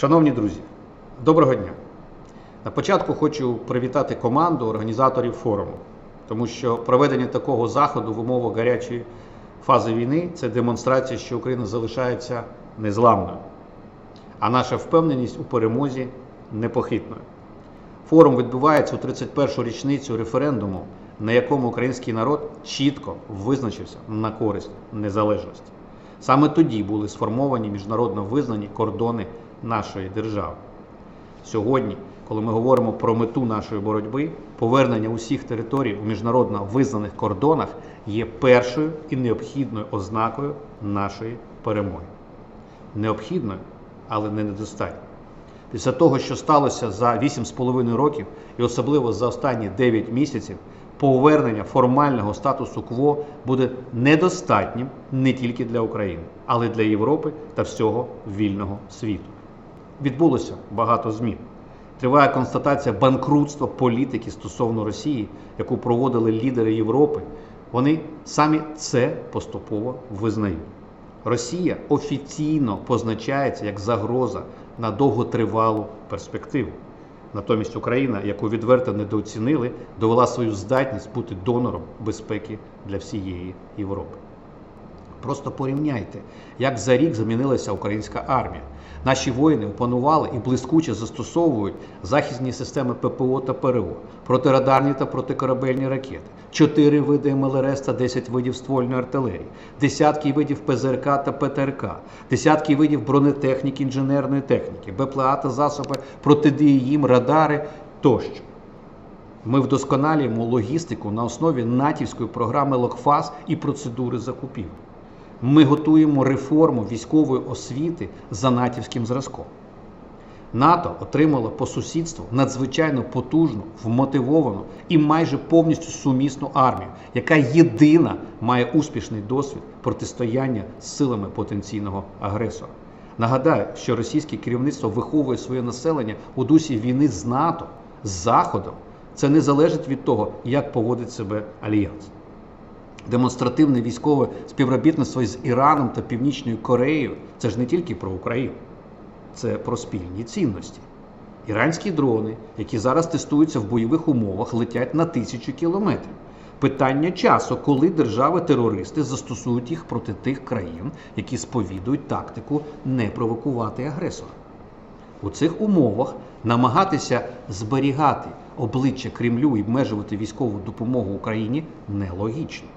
Шановні друзі, доброго дня! На початку хочу привітати команду організаторів форуму, тому що проведення такого заходу в умовах гарячої фази війни це демонстрація, що Україна залишається незламною, а наша впевненість у перемозі непохитною. Форум відбувається у 31-шу річницю референдуму, на якому український народ чітко визначився на користь незалежності. Саме тоді були сформовані міжнародно визнані кордони нашої держави. Сьогодні, коли ми говоримо про мету нашої боротьби, повернення усіх територій у міжнародно визнаних кордонах є першою і необхідною ознакою нашої перемоги. Необхідною, але не недостатньо. Після того, що сталося за 8,5 років, і особливо за останні 9 місяців, повернення формального статусу КВО буде недостатнім не тільки для України, але й для Європи та всього вільного світу. Відбулося багато змін. Триває констатація банкрутства політики стосовно Росії, яку проводили лідери Європи. Вони самі це поступово визнають. Росія офіційно позначається як загроза на довготривалу перспективу. Натомість Україна, яку відверто недооцінили, довела свою здатність бути донором безпеки для всієї Європи. Просто порівняйте, як за рік змінилася українська армія. Наші воїни опанували і блискуче застосовують захисні системи ППО та ПРО, протирадарні та протикорабельні ракети, 4 види МЛРС та 10 видів ствольної артилерії, десятки видів ПЗРК та ПТРК, десятки видів бронетехніки, інженерної техніки, БПЛА та засоби протидії їм, радари тощо. Ми вдосконалюємо логістику на основі натівської програми Локфас і процедури закупівлі. Ми готуємо реформу військової освіти за натівським зразком. НАТО отримало по сусідству надзвичайно потужну, вмотивовану і майже повністю сумісну армію, яка єдина має успішний досвід протистояння з силами потенційного агресора. Нагадаю, що російське керівництво виховує своє населення у дусі війни з НАТО, з Заходом. Це не залежить від того, як поводить себе альянс. Демонстративне військове співробітництво з Іраном та Північною Кореєю це ж не тільки про Україну, це про спільні цінності. Іранські дрони, які зараз тестуються в бойових умовах, летять на тисячу кілометрів. Питання часу, коли держави-терористи застосують їх проти тих країн, які сповідують тактику не провокувати агресора. У цих умовах намагатися зберігати обличчя Кремлю і обмежувати військову допомогу Україні нелогічно.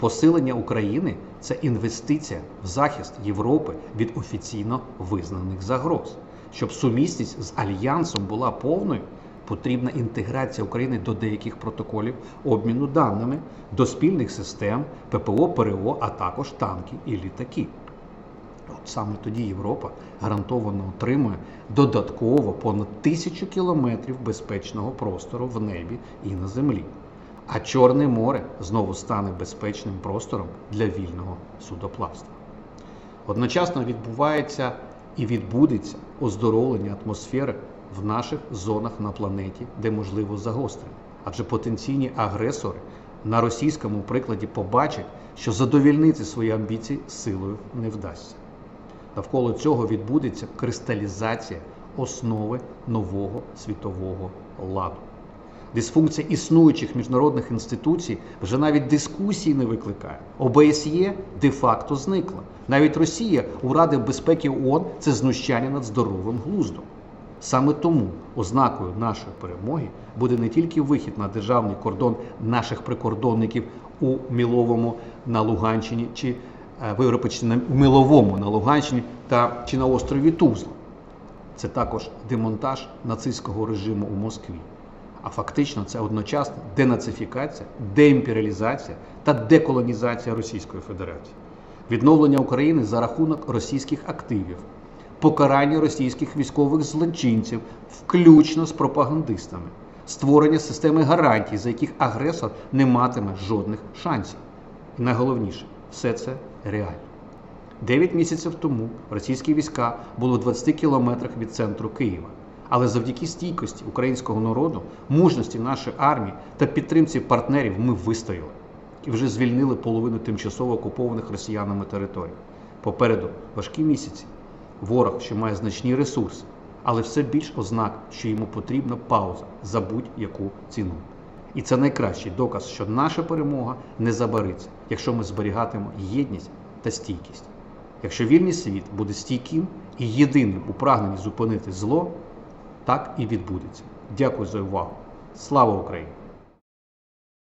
Посилення України це інвестиція в захист Європи від офіційно визнаних загроз. Щоб сумісність з альянсом була повною, потрібна інтеграція України до деяких протоколів обміну даними, до спільних систем ППО, ПРО, а також танки і літаки. От саме тоді Європа гарантовано отримує додатково понад тисячу кілометрів безпечного простору в небі і на землі. А Чорне море знову стане безпечним простором для вільного судоплавства. Одночасно відбувається і відбудеться оздоровлення атмосфери в наших зонах на планеті, де можливо загострення. Адже потенційні агресори на російському прикладі побачать, що задовільнити свої амбіції силою не вдасться. Навколо цього відбудеться кристалізація основи нового світового ладу. Дисфункція існуючих міжнародних інституцій вже навіть дискусії не викликає. ОБСЄ де-факто зникла. Навіть Росія у Ради безпеки ООН – це знущання над здоровим глуздом. Саме тому ознакою нашої перемоги буде не тільки вихід на державний кордон наших прикордонників у Міловому на Луганщині чи вибачте, у Міловому на Луганщині та чи на острові Тузла. Це також демонтаж нацистського режиму у Москві. А фактично це одночасно денацифікація, деімперіалізація та деколонізація Російської Федерації, відновлення України за рахунок російських активів, покарання російських військових злочинців, включно з пропагандистами, створення системи гарантій, за яких агресор не матиме жодних шансів. І найголовніше, все це реально. Дев'ять місяців тому російські війська були в 20 кілометрах від центру Києва. Але завдяки стійкості українського народу, мужності нашої армії та підтримці партнерів ми вистояли і вже звільнили половину тимчасово окупованих росіянами територій. Попереду важкі місяці, ворог, що має значні ресурси, але все більш ознак, що йому потрібна пауза за будь-яку ціну. І це найкращий доказ, що наша перемога не забариться, якщо ми зберігатимемо єдність та стійкість. Якщо вільний світ буде стійким і єдиним у прагненні зупинити зло, так і відбудеться. Дякую за увагу. Слава Україні!